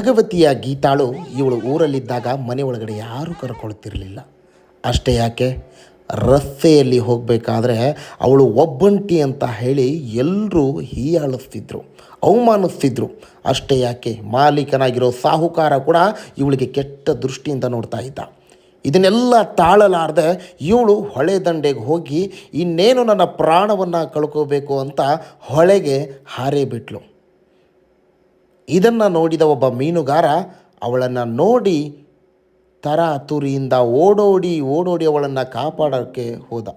ಭಗವತಿಯ ಗೀತಾಳು ಇವಳು ಊರಲ್ಲಿದ್ದಾಗ ಮನೆ ಒಳಗಡೆ ಯಾರೂ ಕರ್ಕೊಳ್ತಿರಲಿಲ್ಲ. ಅಷ್ಟೇ ಯಾಕೆ? ರಸ್ತೆಯಲ್ಲಿ ಹೋಗಬೇಕಾದ್ರೆ ಅವಳು ಒಬ್ಬಂಟಿ ಅಂತ ಹೇಳಿ ಎಲ್ಲರೂ ಹೀಯಾಳಿಸ್ತಿದ್ರು, ಅವಮಾನಿಸ್ತಿದ್ರು. ಅಷ್ಟೇ ಯಾಕೆ? ಮಾಲೀಕನಾಗಿರೋ ಸಾಹುಕಾರ ಕೂಡ ಇವಳಿಗೆ ಕೆಟ್ಟ ದೃಷ್ಟಿಯಿಂದ ನೋಡ್ತಾ ಇದ್ದ. ಇದನ್ನೆಲ್ಲ ತಾಳಲಾರದೆ ಇವಳು ಹೊಳೆ ದಂಡೆಗೆ ಹೋಗಿ ಇನ್ನೇನು ನನ್ನ ಪ್ರಾಣವನ್ನು ಕಳ್ಕೋಬೇಕು ಅಂತ ಹೊಳೆಗೆ ಹಾರೇ ಬಿಟ್ಲು. ಇದನ್ನು ನೋಡಿದ ಒಬ್ಬ ಮೀನುಗಾರ, ಅವಳನ್ನು ನೋಡಿ ತರ ತುರಿಯಿಂದ ಓಡೋಡಿ ಓಡೋಡಿ ಅವಳನ್ನು ಕಾಪಾಡೋಕ್ಕೆ ಹೋದ.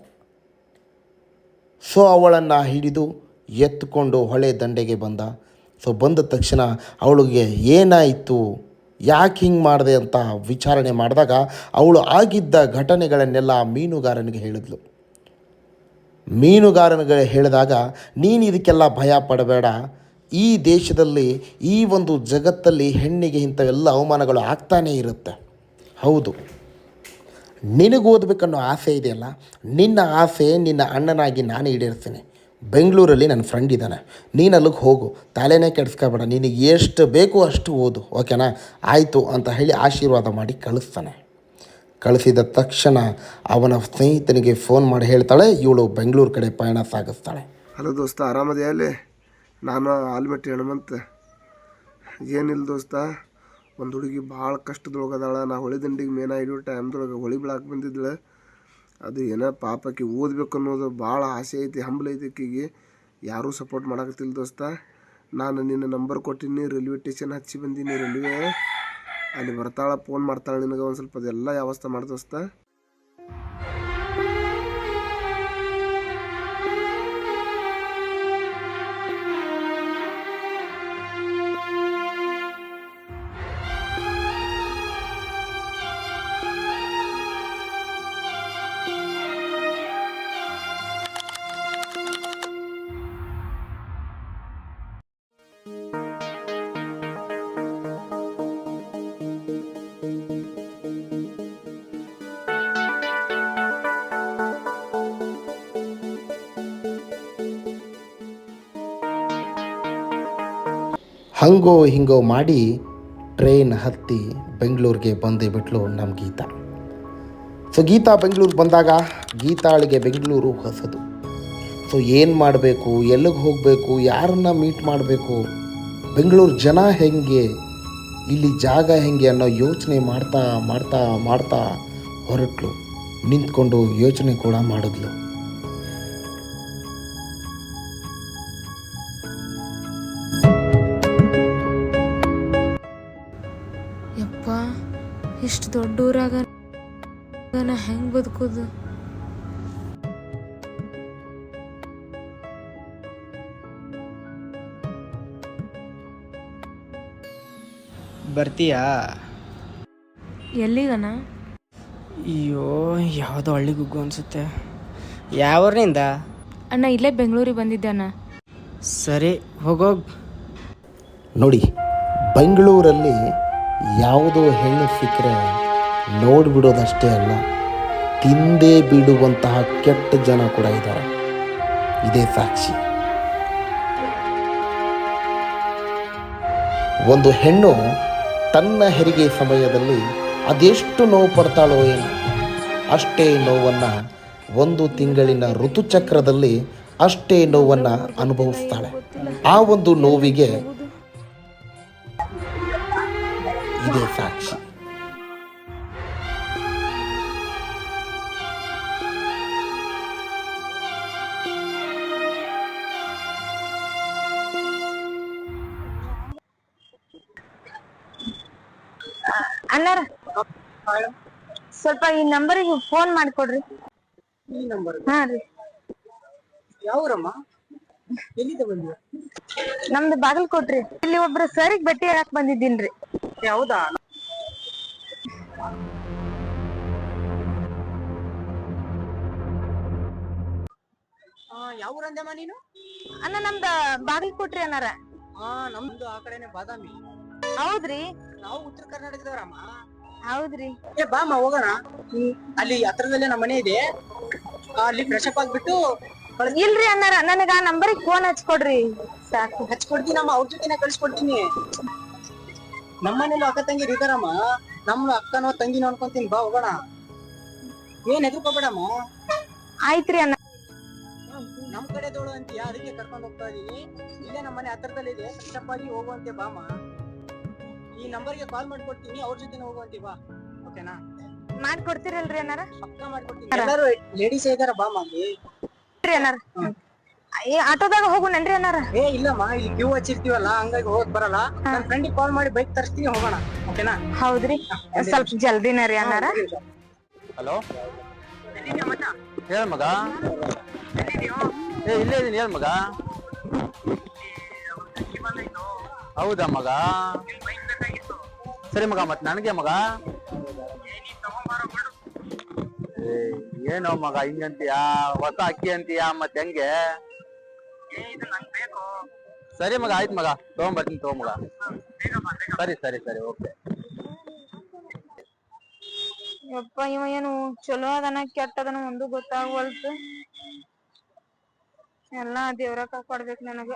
ಸೊ ಅವಳನ್ನು ಹಿಡಿದು ಎತ್ತುಕೊಂಡು ಹೊಳೆ ದಂಡೆಗೆ ಬಂದ. ಸೊ ಬಂದ ತಕ್ಷಣ ಅವಳಿಗೆ ಏನಾಯಿತು, ಯಾಕೆ ಹಿಂಗೆ ಮಾಡಿದೆ ಅಂತ ವಿಚಾರಣೆ ಮಾಡಿದಾಗ ಅವಳು ಆಗಿದ್ದ ಘಟನೆಗಳನ್ನೆಲ್ಲ ಮೀನುಗಾರನಿಗೆ ಹೇಳಿದ್ಲು. ಮೀನುಗಾರನಿಗೆ ಹೇಳಿದಾಗ, ನೀನು ಇದಕ್ಕೆಲ್ಲ ಭಯ ಪಡಬೇಡ. ಈ ದೇಶದಲ್ಲಿ, ಈ ಒಂದು ಜಗತ್ತಲ್ಲಿ ಹೆಣ್ಣಿಗೆ ಇಂಥವೆಲ್ಲ ಅವಮಾನಗಳು ಆಗ್ತಾನೇ ಇರುತ್ತೆ. ಹೌದು. ನಿನಗೆ ಓದಬೇಕನ್ನೋ ಆಸೆ ಇದೆಯಲ್ಲ? ನಿನ್ನ ಆಸೆ ನಿನ್ನ ಅಣ್ಣನಾಗಿ ನಾನು ಈಡೇರಿಸ್ತೀನಿ. ಬೆಂಗಳೂರಲ್ಲಿ ನನ್ನ ಫ್ರೆಂಡ್ ಇದ್ದಾನೆ. ನೀನು ಅಲ್ಲಿಗೆ ಹೋಗು. ತಲೆನೇ ಕೆಡಿಸ್ಕೋಬೇಡ. ನಿನಗೆ ಎಷ್ಟು ಬೇಕು ಅಷ್ಟು ಓದು. ಓಕೆನಾ? ಆಯಿತು ಅಂತ ಹೇಳಿ ಆಶೀರ್ವಾದ ಮಾಡಿ ಕಳಿಸ್ತಾನೆ. ಕಳಿಸಿದ ತಕ್ಷಣ ಅವನ ಸ್ನೇಹಿತನಿಗೆ ಫೋನ್ ಮಾಡಿ ಹೇಳ್ತಾಳೆ. ಇವಳು ಬೆಂಗಳೂರು ಕಡೆ ಪಯಣ ಸಾಗಿಸ್ತಾಳೆ. ಹಲೋ ದೋಸ್ತ ಆರಾಮದೇ ಅಲ್ಲಿ? ನಾನು ಆಲ್ಮಟ್ಟಿ ಹನುಮಂತ ಏನಿಲ್ಲ ದೋಸ್ತ, ಒಂದು ಹುಡುಗಿ ಭಾಳ ಕಷ್ಟದೊಳಗದಾಳ ನಾ ಹೊಳಿ ದಂಡಿಗೆ ಮೇನ ಇಡೋ ಟೈಮ್ದೊಳಗೆ ಹೊಳಿ ಬಿಳಾಕೆ ಬಂದಿದ್ದಳು ಅದು ಏನೋ ಪಾಪಕ್ಕೆ ಓದಬೇಕು ಅನ್ನೋದು ಭಾಳ ಆಸೆ ಐತಿ, ಹಂಬಲ ಐತಿ ಆಕಿಗೆ. ಯಾರೂ ಸಪೋರ್ಟ್ ಮಾಡಕತ್ತಿಲ್ಲ ದೋಸ್ತ. ನಾನು ನಿನ್ನ ನಂಬರ್ ಕೊಟ್ಟಿನಿ ರೈಲ್ವೆ ಸ್ಟೇಷನ್ ಹಚ್ಚಿ ಬಂದೀನಿ ರೈಲ್ವೆ ಅಲ್ಲಿ ಬರ್ತಾಳೆ ಫೋನ್ ಮಾಡ್ತಾಳೆ ನಿನಗೆ ಒಂದು ಸ್ವಲ್ಪ ಅದೆಲ್ಲ ವ್ಯವಸ್ಥೆ ಮಾಡಿ ದೋಸ್ತ. ಹಂಗೋ ಹಿಂಗೋ ಮಾಡಿ ಟ್ರೈನ್ ಹತ್ತಿ ಬೆಂಗಳೂರಿಗೆ ಬಂದೇ ಬಿಟ್ಲು ನಮ್ಮ ಗೀತಾ. ಸೊ ಗೀತಾ ಬೆಂಗಳೂರು ಬಂದಾಗ ಗೀತಾಳಿಗೆ ಬೆಂಗಳೂರು ಹೊಸದು. ಸೊ ಏನು ಮಾಡಬೇಕು, ಎಲ್ಲಿಗೆ ಹೋಗಬೇಕು, ಯಾರನ್ನ ಮೀಟ್ ಮಾಡಬೇಕು, ಬೆಂಗಳೂರು ಜನ ಹೆಂಗೆ, ಇಲ್ಲಿ ಜಾಗ ಹೆಂಗೆ ಅನ್ನೋ ಯೋಚನೆ ಮಾಡ್ತಾ ಮಾಡ್ತಾ ಮಾಡ್ತಾ ಹೊರಟ್ಲು. ನಿಂತ್ಕೊಂಡು ಯೋಚನೆ ಕೂಡ ಮಾಡಿದ್ಲು. ಇಷ್ಟು ದೊಡ್ಡ ಊರಾಗ ನಾ ಹೆಂಗ್ ಬದುಕೋದು? ಬರ್ತೀಯಾ? ಎಲ್ಲಿಗನ? ಅಯ್ಯೋ ಯಾವುದೋ ಹಳ್ಳಿ ಗುಗ್ಗು ಅನ್ಸುತ್ತೆ. ಯಾವ್ರಿಂದ ಅಣ್ಣ ಇಲ್ಲೇ ಬೆಂಗಳೂರಿಗೆ ಬಂದಿದ್ದೆ ಅಣ್ಣ. ಸರಿ ಹೋಗೋಗ್ ನೋಡಿ ಬೆಂಗಳೂರಲ್ಲಿ ಯಾವುದೋ ಹೆಣ್ಣು ಸಿಕ್ಕರೆ ನೋಡಿಬಿಡೋದಷ್ಟೇ ಅಲ್ಲ, ತಿಂದೇ ಬಿಡುವಂತಹ ಕೆಟ್ಟ ಜನ ಕೂಡ ಇದ್ದಾರೆ. ಇದೇ ಸಾಕ್ಷಿ. ಒಂದು ಹೆಣ್ಣು ತನ್ನ ಹೆರಿಗೆ ಸಮಯದಲ್ಲಿ ಅದೆಷ್ಟು ನೋವು ಪಡ್ತಾಳೋ ಏನು, ಅಷ್ಟೇ ನೋವನ್ನು ಒಂದು ತಿಂಗಳಿನ ಋತುಚಕ್ರದಲ್ಲಿ ಅಷ್ಟೇ ನೋವನ್ನು ಅನುಭವಿಸ್ತಾಳೆ. ಆ ಒಂದು ನೋವಿಗೆ ಇದೇ ಸಾಕ್ಷಿ. ಅಣ್ಣಾರ? ಸ್ವಲ್ಪ ಈ ನಂಬರಿಗೆ ಫೋನ್ ಮಾಡಿಕೊಡ್ರಿ. ಹಾ ರೀ. ಯಾವ್ರಮ್ಮ? ಎಲ್ಲಿಂದ ಬಂದಿಯ? ನಮ್ದು ಬಾಗಲಕೋಟ್ರಿ ಇಲ್ಲಿ ಒಬ್ರು ಸರಿಗೆ ಭೇಟಿ ಹೇಳಕ್ ಬಂದಿದ್ದೀನ್ರಿ ಹೌದಾ? ಯಾವ ಊರಂದಮ್ಮ ನೀನು? ಅಣ್ಣ ನಮ್ದ ಬಾಗಲಕೋಟ್ರಿ ಅಣ್ಣಾರ. ಹಾ ನಮ್ದು ಆ ಕಡೆನೆ ಬಾದಾಮಿ. ಹೌದ್ರಿ. ನಾವು ಉತ್ತರ ಕರ್ನಾಟಕದವರಮ್ಮ. ಹೌದ್ರಿ. ಏ ಬಾಮ್ಮ ಹೋಗೋಣ. ಅಲ್ಲಿ ಹತ್ರದಲ್ಲೇ ನಮ್ಮ ಮನೆ ಇದೆ. ಆ, ಅಲ್ಲಿ ಫ್ರೆಶ್ ಅಪ್ ಆಗ್ಬಿಟ್ಟು ಇಲ್ರಿ ಅಣ್ಣಾರ ನನಗ ಆ ನಂಬರಿಗೆ ಫೋನ್ ಹಚ್ಕೊಡ್ರಿ. ಸಾಕು. ಹಚ್ಕೊಡ್ತೀನಮ್ಮ ಅವ್ರ ಜೊತೆನೆ ಕಳ್ಸ್ಕೊಡ್ತೀನಿ. ನಮ್ಮನೇಲಿ ಅಕ್ಕ ತಂಗಿ ಇದಾರಮ್ಮ ನಮ್ಮ ಅಕ್ಕನೋ ತಂಗಿನೋ ಅನ್ಕೊಂತೀನಿ ಬಾ ಹೋಗೋಣ. ಏನ್ ಹೆದರ್ಕೋಬೇಡಮ್ಮ? ಆಯ್ತ್ರಿ ಅಣ್ಣ. ನಮ್ ಕಡೆ ದೋಳು ಅಂತೀಯ ಅದಕ್ಕೆ ಕರ್ಕೊಂಡು ಹೋಗ್ತಾ ಇದೀನಿ? ಇಲ್ಲೇ ನಮ್ಮ ಮನೆ ಹತ್ರದಲ್ಲಿದೆ. ಕಷ್ಟಪಡಿ ಹೋಗುವಂತೆ ಬಾಮ ಈ ನಂಬರ್ಗೆ ಕಾಲ್ ಮಾಡ್ಕೊಡ್ತೀನಿ ಅವ್ರ ಜೊತೆ ಹೋಗುವಂತೆ ಬಾ. ಓಕೆನಾ ಮಾಡ್ಕೊಡ್ತೀರಲ್ರಿ ಏನಾರ ಪಕ್ಕ ಮಾಡ್ಕೊಡ್ತೀನಿ. ಎಲ್ಲರೂ ಲೇಡೀಸ್ ಇದಾರ ಬಾ ಮಾಮಿ. ರೀ ಅಣ್ಣಾರ. ಏ ಆಟೋದಾಗ ಹೋಗುಣನ್ರಿ ಏನಾರ ಏ ಇಲ್ಲಮ್ಮ ಇಲ್ಲಿ ಕ್ಯೂ ಹಚ್ಚಿರ್ತೀವಲ್ಲ ಹಂಗಾಗಿ ಹೋಗಕ್ ಬರಲ್ಲ. ನನ್ ಫ್ರೆಂಡಿಗೆ ಕಾಲ್ ಮಾಡಿ ಬೈಕ್ ತರಿಸ್ತೀನಿ ಹೋಗೋಣ. ಓಕೆನಾ ಹೌದ್ರಿ. ಸ್ವಲ್ಪ ಜಲ್ದಿನ ರೀ ಅನ್ನಾರ ಹಲೋ? ಹೇಳ ಮಗ. ಏ ಇಲ್ಲೇ ಇದೀನಿ ಹೇಳ ಮಗ. ಹೌದಾ ಮಗ? ಸರಿ ಮಗ, ಮತ್ ನನಗೆ ಮಗ? ಏನೋ ಮಗ, ಹಿಂಗಂತೀಯ? ಹೊಸ ಅಕ್ಕಿ ಅಂತೀಯ ಮತ್ತೆ ಹೆಂಗೆ? ಸರಿ ಮಗ, ಆಯ್ತು ಮಗ. ತಗೊಂಬರ್ತೀನಿ ತಗೊಂಬಗ ಸರಿ ಸರಿ ಸರಿ, ಓಕೆ. ಯಪ್ಪ, ಇವ ಏನು ಚಲೋ ಅದನ, ಕೆಟ್ಟ ಅದನ ಒಂದು ಗೊತ್ತಾಗವಲ್ತು. ಎಲ್ಲಾ ದೇವ್ರ ಕಾಪಾಡ್ಬೇಕು ನನಗ.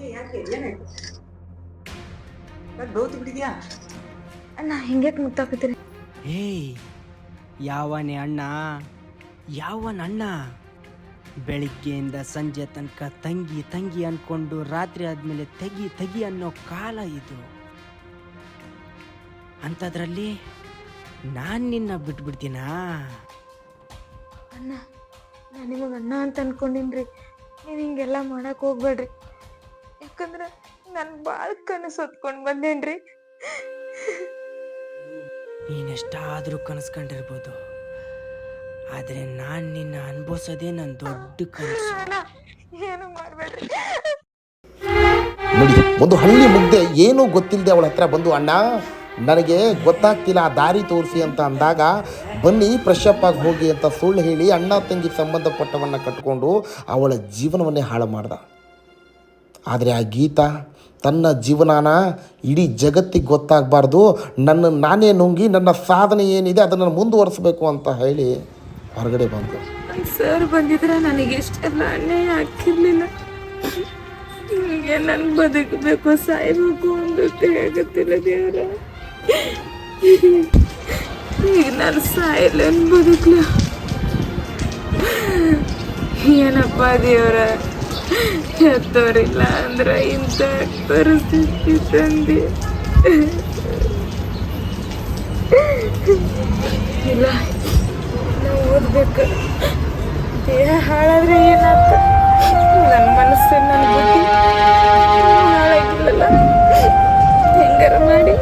ಏ ಯಾಕೆ? ಏನಾಯ್ತು? ಯಾಕೆ ದೌತ್ ಬಿಟ್ಟಿದ್ಯಾ? ಅಣ್ಣ ಹಿಂಗ್ಯಾಕ್ ಮುತ್ತಾಕತ್ತೀರಿ? ಏಯ್ ಯಾವನೇ ಅಣ್ಣ? ಯಾವನ ಅಣ್ಣ? ಬೆಳಿಗ್ಗೆಯಿಂದ ಸಂಜೆ ತನಕ ತಂಗಿ ತಂಗಿ ಅನ್ಕೊಂಡು ರಾತ್ರಿ ಆದ್ಮೇಲೆ ತೆಗಿ ತೆಗಿ ಅನ್ನೋ ಕಾಲ ಇದು. ಅಂಥದ್ರಲ್ಲಿ ನಾನು ನಿನ್ನ ಬಿಟ್ಬಿಡ್ತೀನಾ? ಅಣ್ಣ ನಾ ನಿಮಗೆ ಅಣ್ಣ ಅಂತ ಅನ್ಕೊಂಡಿನ್ರಿ. ನೀವ್ ಹಿಂಗೆಲ್ಲ ಮಾಡಕ್ ಹೋಗ್ಬೇಡ್ರಿ. ಯಾಕಂದ್ರ ನನ್ ಬಾಳ್ ಕನಸು ಹೊತ್ಕೊಂಡ್ ಬಂದೇನ್ರಿ. ನೀನೆಷ್ಟಾದರೂ ಕನಸ್ಕೊಂಡಿರ್ಬೋದು ಆದರೆ ನಾನು ನಿನ್ನ ಅನ್ಭವಿಸೋದೇ ನನ್ನ ದೊಡ್ಡ ಕನಸು. ಏನು ಮಾಡ್ಬೇಡ್ರಿ. ನೋಡಿ ಒಂದು ಹಳ್ಳಿ ಮುಗ್ದೆ ಏನೂ ಗೊತ್ತಿಲ್ಲದೆ ಅವಳ ಹತ್ರ ಬಂದು ಅಣ್ಣ. ನನಗೆ ಗೊತ್ತಾಗ್ತಿಲ್ಲ, ಆ ದಾರಿ ತೋರಿಸಿ ಅಂತ ಅಂದಾಗ, ಬನ್ನಿ ಫ್ರೆಶ್ ಅಪ್ ಆಗಿ ಹೋಗಿ ಅಂತ ಸುಳ್ಳು ಹೇಳಿ ಅಣ್ಣ ತಂಗಿ ಸಂಬಂಧಪಟ್ಟವನ್ನು ಕಟ್ಕೊಂಡು ಅವಳ ಜೀವನವನ್ನೇ ಹಾಳು ಮಾಡ್ದ. ಆದರೆ ಆ ಗೀತಾ ತನ್ನ ಜೀವನಾನ ಇಡೀ ಜಗತ್ತಿಗೆ ಗೊತ್ತಾಗಬಾರ್ದು, ನನ್ನ ನಾನೇ ನುಂಗಿ ನನ್ನ ಸಾಧನೆ ಏನಿದೆ ಅದನ್ನು ಮುಂದುವರಿಸಬೇಕು ಅಂತ ಹೇಳಿ ಹೊರಗಡೆ ಬಂದು. ಸರ್ ಬಂದಿದ್ರೆ ನನಗೆ ಇಷ್ಟೆಲ್ಲ ಅನ್ಯಾಯ ಆಗ್ತಿರ್ಲಿಲ್ಲ. ನನಗೆ ನನ್ ಬದುಕಬೇಕು, ಸಾಯ್ಬೇಕು ಒಂದು ತಿಳಿಯಾಗತ್ತಿಲ್ಲ ದೇವ್ರ. ಈಗ ನಾನು ಸಾಯಲ್ಲ ಬದುಕ್ಲ ಏನಪ್ಪ ದೇವ್ರ? ಹೆತ್ತೋರಿಲ್ಲ ಅಂದ್ರ ಇಂಥ ಪರಿಸ್ಥಿತಿ ತಂದಿ. ಇಲ್ಲ, ನಾವು ಓದ್ಬೇಕು. ದೇಹ ಹಾಳಾದ್ರೆ ಏನಾಗ್ತ? ನನ್ನ ಮನಸ್ಸು ನನ್ನ ಬುದ್ಧಿ. ಹಾಳಾಗಿಲ್ಲಲ್ಲ ಹೆಂಗಾರ ಮಾಡಿ?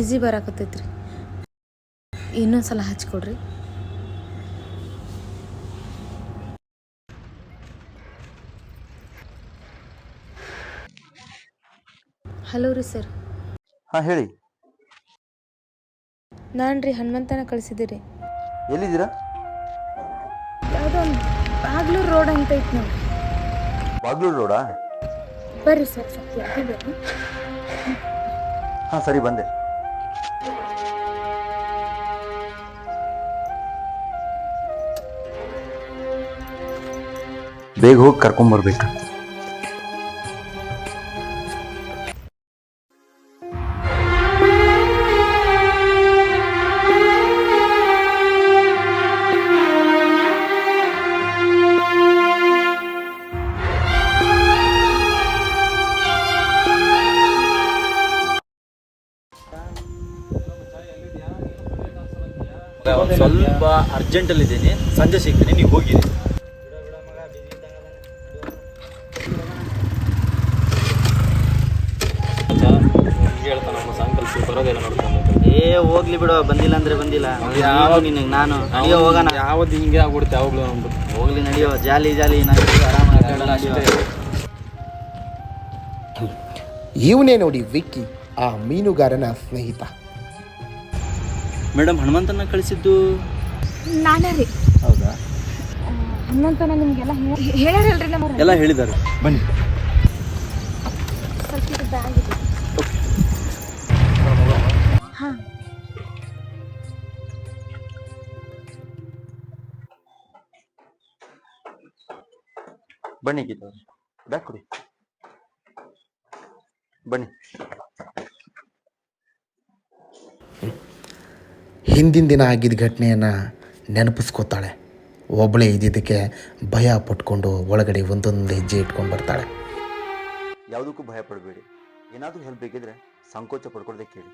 ಜಿಜಿ ಬರಾಕತ್ತೈತ್ರಿ. ಇನ್ನೊಂದು ಸಲ ಹಚ್ಕೊಡ್ರಿ. ಹಲೋ ರೀ ಸರ್. ಹಾ ಹೇಳಿ. ನಾನು ರೀ ಹನುಮಂತನ ಕಳಿಸಿದ್ದೀರಿ. ಎಲ್ಲಿದ್ದೀರಾ? ಯಾವುದೋ ಒಂದು ಬಾಗ್ಲೂರು ರೋಡ್ ಅಂತ ಐತಿ ನೋಡಿ ಬಾಗ್ಲೂರು ರೋಡಾ? ಬರ್ರಿ ಸರ್ ಸರ್ ಹಾಂ ಸರಿ ಬಂದೆ. ಬೇಗ ಹೋಗಿ ಕರ್ಕೊಂಬರ್ಬೇಕು ಸ್ವಲ್ಪ ಅರ್ಜೆಂಟಲ್ಲಿ ಇದ್ದೀನಿ ಸಂಜೆ ಸಿಗ್ತೀನಿ ನೀವು ಹೋಗಿರಿ ಬಿಡು ಬಂದಿಲ್ಲ ಅಂದ್ರೆ ಬಂದಿಲ್ಲ. ಯಾವ ನಿನಗೆ ನಾನು. ಅಯ್ಯೋ ಹೋಗೋಣ. ಯಾವ್ದು ಹಿಂಗೆ ಆಗ್ಬಿಡುತ್ತೆ ಯಾವಾಗಲೂ ಹೋಗ್ಲಿ ನಡಿಯೋ ಜಾಲಿ ಜಾಲಿ ನಾನು ಇವನೇ ನೋಡಿ ವಿಕ್ಕಿ ಆ ಮೀನುಗಾರನ ಸ್ನೇಹಿತ. ಮೇಡಮ್ ಹನುಮಂತನ ಕಳಿಸಿದ್ದು? ನಾನೇ ರೀ. ಹೌದಾ? ಹನುಮಂತನ ನಿಮಗೆಲ್ಲ ಹೇಳ್ಯಾರಲ್ರಿ ನಮ್ಮ ಎಲ್ಲ ಹೇಳಿದ್ದಾರೆ. ಬನ್ನಿ. ಬನ್ನಿ ಗೀತ ಬ್ಯಾಕ್ ಕೊಡಿ. ಬನ್ನಿ. ಹಿಂದಿನ ದಿನ ಆಗಿದ್ದ ಘಟನೆಯನ್ನು ನೆನಪಿಸ್ಕೋತಾಳೆ. ಒಬ್ಬಳೇ ಇದ್ದಿದ್ದಕ್ಕೆ ಭಯ ಪಟ್ಕೊಂಡು ಒಳಗಡೆ ಒಂದೊಂದು ಹೆಜ್ಜೆ ಇಟ್ಕೊಂಡು ಬರ್ತಾಳೆ. ಯಾವುದಕ್ಕೂ ಭಯ ಪಡಬೇಡಿ. ಏನಾದರೂ ಹೆಲ್ಪ್ ಬೇಕಿದ್ರೆ ಸಂಕೋಚ ಪಡ್ಕೊಳ್ದೆ ಕೇಳಿ.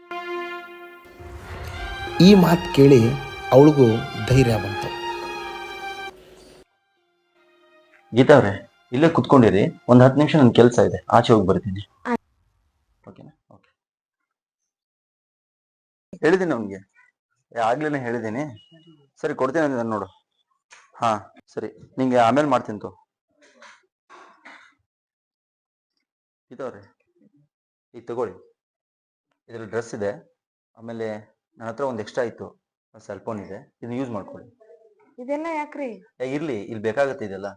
ಈ ಮಾತು ಕೇಳಿ ಅವಳಿಗೂ ಧೈರ್ಯ ಬಂತು. ಗೀತಾ ಅವ್ರೆ ಇಲ್ಲೇ ಕುತ್ಕೊಂಡಿರಿ. ಒಂದು ಹತ್ತು ನಿಮಿಷ ನನ್ನ ಕೆಲಸ ಇದೆ. ಆಚೆ ಹೋಗಿ ಬರ್ತೀನಿ. ಓಕೆನಾ? ಓಕೆ. ಹೇಳಿದ್ದೀನಿ ಅವನಿಗೆ. ಆಗ್ಲೇನೆ ಹೇಳಿದ್ದೀನಿ ಸರಿ ಕೊಡ್ತೀನಿ ಅಂತ ನೋಡು. ಹಾ ಸರಿ. ನಿಂಗೆ ಆಮೇಲೆ ಮಾಡ್ತೀನಿ ತೋ. ಇದಾವ್ರಿ. ಈಗ ತಗೊಳ್ಳಿ. ಇದ್ರಲ್ಲಿ ಡ್ರೆಸ್ ಇದೆ. ಆಮೇಲೆ ನನ್ನ ಹತ್ರ ಒಂದು ಎಕ್ಸ್ಟ್ರಾ ಇತ್ತು. ಸೆಲ್ ಫೋನ್ ಇದೆ. ಇದನ್ನ ಯೂಸ್ ಮಾಡ್ಕೊಳ್ಳಿ. ಇದೆಲ್ಲ ಯಾಕ್ರಿ? ಏ, ಇರ್ಲಿ. ಇಲ್ಲಿ ಬೇಕಾಗತ್ತೆ ಇದೆಲ್ಲ.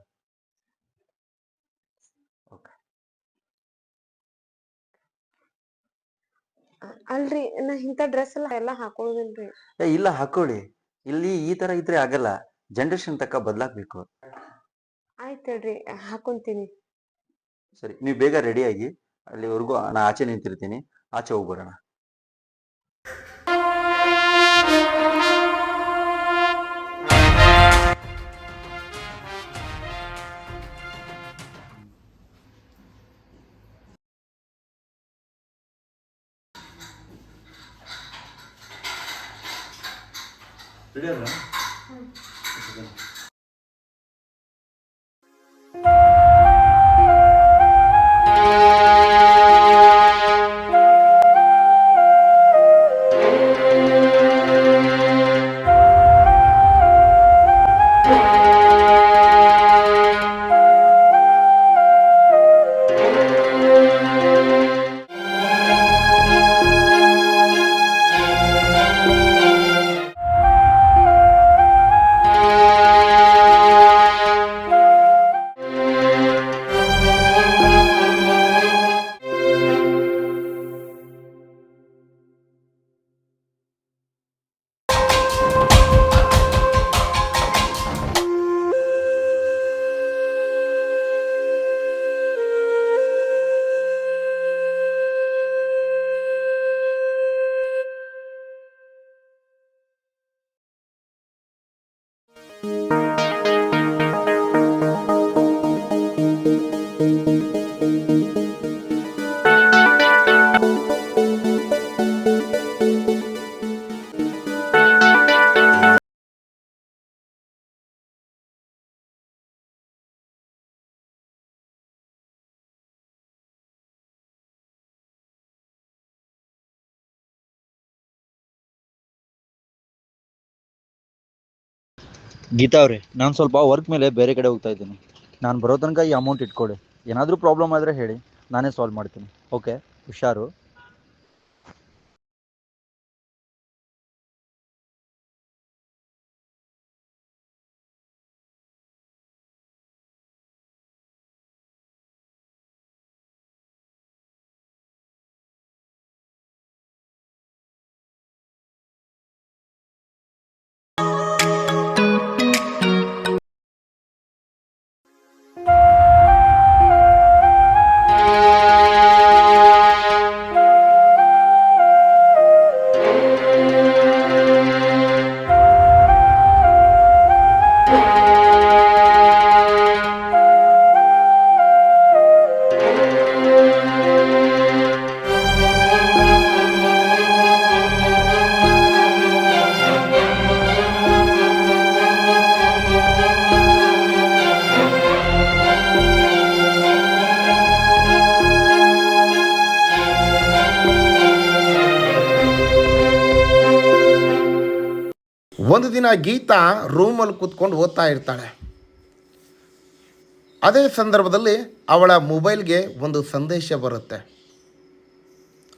ಅಲ್ರಿ ನಾ ಇಂತ ಡ್ರೆಸ್ ಎಲ್ಲ ಎಲ್ಲಾ ಹಾಕೊಳ್ಳೋದಿಲ್ರಿ ಏ ಇಲ್ಲ ಹಾಕೊಳ್ಳಿ ಇಲ್ಲಿ ಈ ತರ ಇದ್ರೆ ಆಗಲ್ಲ. ಜನರೇಷನ್ ತಕ್ಕ ಬದಲಾಗ್ಬೇಕು. ಆಯ್ತು ಹೇಳ್ರಿ ಹಾಕೊಂತೀನಿ. ಸರಿ ನೀವು ಬೇಗ ರೆಡಿ ಆಗಿ ಅಲ್ಲಿವರೆಗೂ ನಾ ಆಚೆ ನಿಂತಿರ್ತೀನಿ. ಆಚೆ ಹೋಗ್ಬರೋಣ Pero ಗೀತಾ ಅವ್ರೆ, ನಾನು ಸ್ವಲ್ಪ ವರ್ಕ್ ಮೇಲೆ ಬೇರೆ ಕಡೆ ಹೋಗ್ತಾ ಇದ್ದೀನಿ. ನಾನು ಬರೋ ತನಕ ಈ ಅಮೌಂಟ್ ಇಟ್ಕೊಡಿ. ಏನಾದರೂ ಪ್ರಾಬ್ಲಮ್ ಆದರೆ ಹೇಳಿ, ನಾನೇ ಸಾಲ್ವ್ ಮಾಡ್ತೀನಿ. ಓಕೆ ಹುಷಾರು. ಒಂದು ದಿನ ಗೀತಾ ರೂಮಲ್ಲಿ ಕೂತ್ಕೊಂಡು ಓದ್ತಾ ಇರ್ತಾಳೆ. ಅದೇ ಸಂದರ್ಭದಲ್ಲಿ ಅವಳ ಮೊಬೈಲ್ಗೆ ಒಂದು ಸಂದೇಶ ಬರುತ್ತೆ.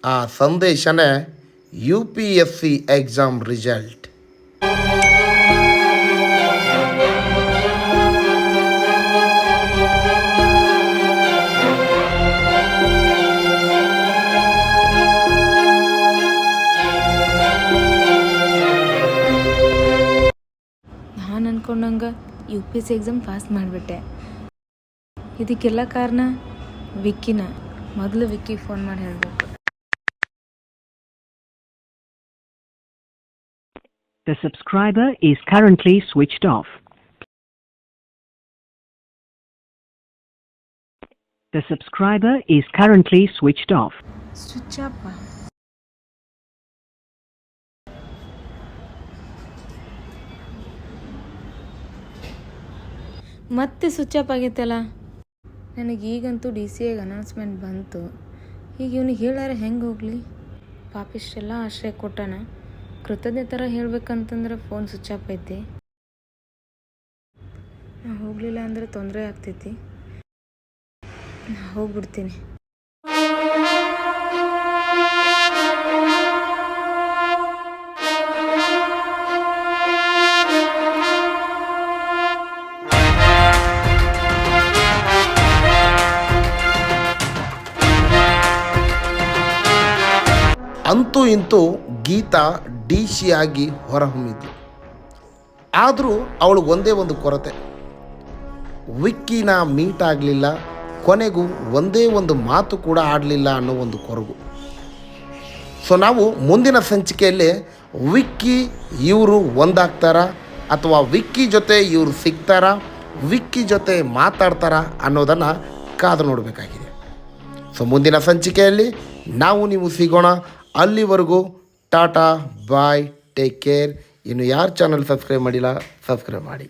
ಆ ಸಂದೇಶನೇ U P S C exam result ಅನ್ಕೊಂಡಂಗೆ U P S C exam pass ಮಾಡಿಬಿಟ್ಟೆ ಇದಕ್ಕೆಲ್ಲ ಕಾರಣ ವಿಕ್ಕಿನ ಮೊದಲು ವಿಕ್ಕಿ ಫೋನ್ ಮಾಡಿ ಹೇಳಬೇಕು The subscriber is currently switched off. The subscriber is currently switched off. Switch ಅಪ್ಪ ಮತ್ತೆ ಸ್ವಿಚ್ ಆಫ್ ಆಗೈತಲ್ಲ ನನಗೆ ಈಗಂತೂ ಡಿ ಸಿ ಎಗೆ ಅನೌನ್ಸ್ಮೆಂಟ್ ಬಂತು. ಈಗ ಇವನಿಗೆ ಹೇಳಾರೆ ಹೆಂಗೆ ಹೋಗಲಿ? ಪಾಪಿಷ್ಟೆಲ್ಲ ಆಶ್ರಯ ಕೊಟ್ಟಾನ. ಕೃತಜ್ಞ ಥರ ಹೇಳ್ಬೇಕಂತಂದ್ರೆ ಫೋನ್ ಸ್ವಿಚ್ ಆಫ್ ಐತಿ. ನಾ ಹೋಗಲಿಲ್ಲ ಅಂದ್ರೆ ತೊಂದರೆ ಆಗ್ತೈತಿ. ನಾ ಹೋಗ್ಬಿಡ್ತೀನಿ. ಅಂತೂ ಇಂತೂ ಗೀತಾ ಡಿ ಸಿ ಆಗಿ ಹೊರಹೊಮ್ಮಿದ್ಲು. ಆದರೂ ಅವಳು ಒಂದೇ ಒಂದು ಕೊರತೆ. ವಿಕ್ಕಿನ ಮೀಟ್ ಆಗಲಿಲ್ಲ, ಕೊನೆಗೂ ಒಂದೇ ಒಂದು ಮಾತು ಕೂಡ ಆಡಲಿಲ್ಲ ಅನ್ನೋ ಒಂದು ಕೊರಗು. ಸೊ ನಾವು ಮುಂದಿನ ಸಂಚಿಕೆಯಲ್ಲಿ ವಿಕ್ಕಿ ಇವರು ಒಂದಾಗ್ತಾರಾ ಅಥವಾ ವಿಕ್ಕಿ ಜೊತೆ ಇವರು ಸಿಗ್ತಾರಾ, ವಿಕ್ಕಿ ಜೊತೆ ಮಾತಾಡ್ತಾರಾ ಅನ್ನೋದನ್ನು ಕಾದು ನೋಡಬೇಕಾಗಿದೆ. ಸೊ ಮುಂದಿನ ಸಂಚಿಕೆಯಲ್ಲಿ ನಾವು ನೀವು ಸಿಗೋಣ. ಅಲ್ಲಿವರೆಗೂ ಟಾಟಾ ಬಾಯ್ ಟೇಕ್ ಕೇರ್. ಇನ್ನು ಯಾರು ಚಾನಲ್ ಸಬ್ಸ್ಕ್ರೈಬ್ ಮಾಡಿಲ್ಲ ಸಬ್ಸ್ಕ್ರೈಬ್ ಮಾಡಿ.